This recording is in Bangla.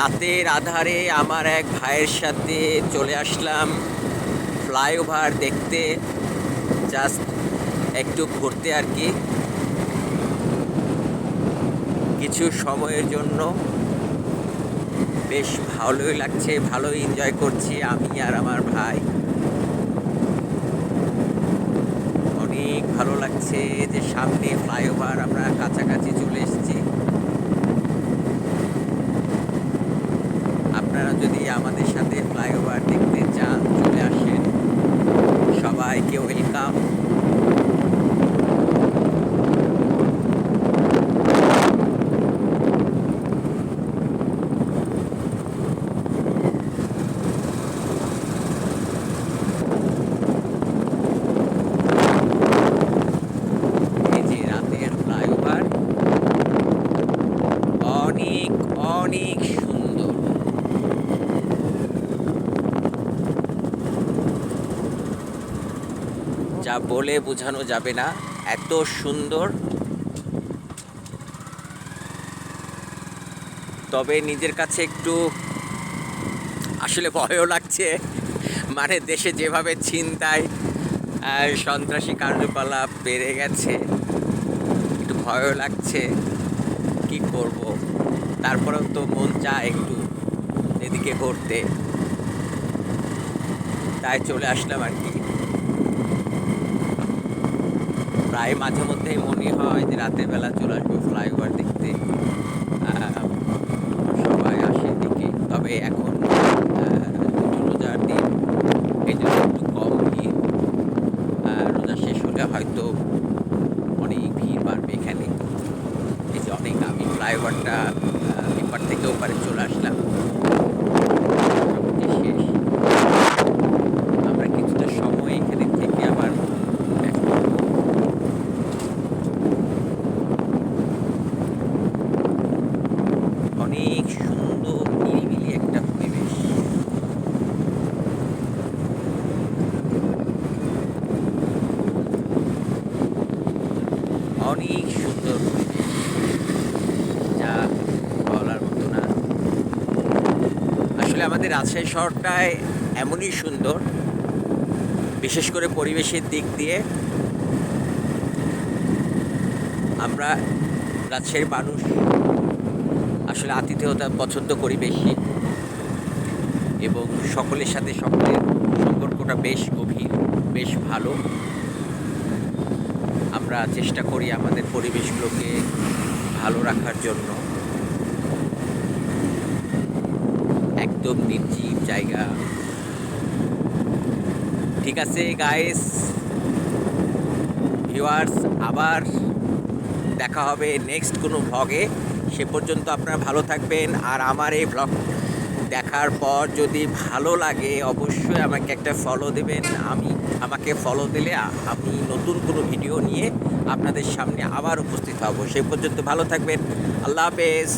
রাতের আধারে আমার এক ভাইয়ের সাথে চলে আসলাম ফ্লাইওভার দেখতে। জাস্ট একটু ঘুরতে আর কি। কিছু সময়ের জন্য বেশ ভালোই লাগছে, ভালোই এনজয় করছি আমি আর আমার ভাই। অনেক ভালো লাগছে যে সামনে ফ্লাইওভার আমরা আপনারা যদি আমাদের সাথে ফ্লাইওভার দেখতে চান চলে আসেন। সবাইকে ওয়েলকাম অনেক অনেক সুন্দর যা বলে বোঝানো যাবে না। এত সুন্দর। তবে নিজের কাছে একটু আসলে ভয়ও লাগছে। মানে দেশে যেভাবে আর সন্ত্রাসী কার্যকলাপ বেড়ে গেছে, একটু ভয়ও লাগছে। কি করব? তারপরেও তো মন চায় একটু এদিকে ঘুরতে। তাই চলে আসলাম আর কি। প্রায় মাঝে মধ্যেই মনে হয় যে রাতের বেলা চলে আসব ফ্লাইওভার দেখতে। সবাই আসে দেখে তবে এখন রোজার দিন। এই জন্য একটু কম ভিড়। রোজা শেষ হলে হয়তো অনেক ভিড় বাড়বে এখানে। এই যে অনেক, আমি ফ্লাইওভারটা এপার থেকে ওপারে চলে আসলাম মোটামুটি শেষ আমরা কিছুটা সময় এখানে থেকে আবার back করব। অনেক সুন্দর নিরিবিলি একটা পরিবেশ অনেক সুন্দর যা বলার মতো না। আসলে আমাদের রাজশাহী শহরটায় এমনই সুন্দর, বিশেষ করে পরিবেশের দিক দিয়ে। আমরা রাজশাহীর মানুষ, আসলে আতিথেয়তা পছন্দ করি বেশি। এবং সকলের সাথে সকলের সম্পর্কটা বেশ গভীর, বেশ ভালো। আমরা চেষ্টা করি আমাদের পরিবেশগুলোকে ভালো রাখার জন্য। একদম নির্জীব জায়গা। ঠিক আছে গাইস ভিউয়ার্স আবার দেখা হবে নেক্সট কোনো ভ্লগে সে পর্যন্ত আপনারা ভালো থাকবেন, আর আমার এই ব্লগ দেখার পর যদি ভালো লাগে, অবশ্যই আমাকে একটা ফলো দেবেন। আমি, আমাকে ফলো দিলে আমি নতুন কোনো ভিডিও নিয়ে আপনাদের সামনে আবার উপস্থিত হব। সে পর্যন্ত ভালো থাকবেন। আল্লাহ হাফেজ।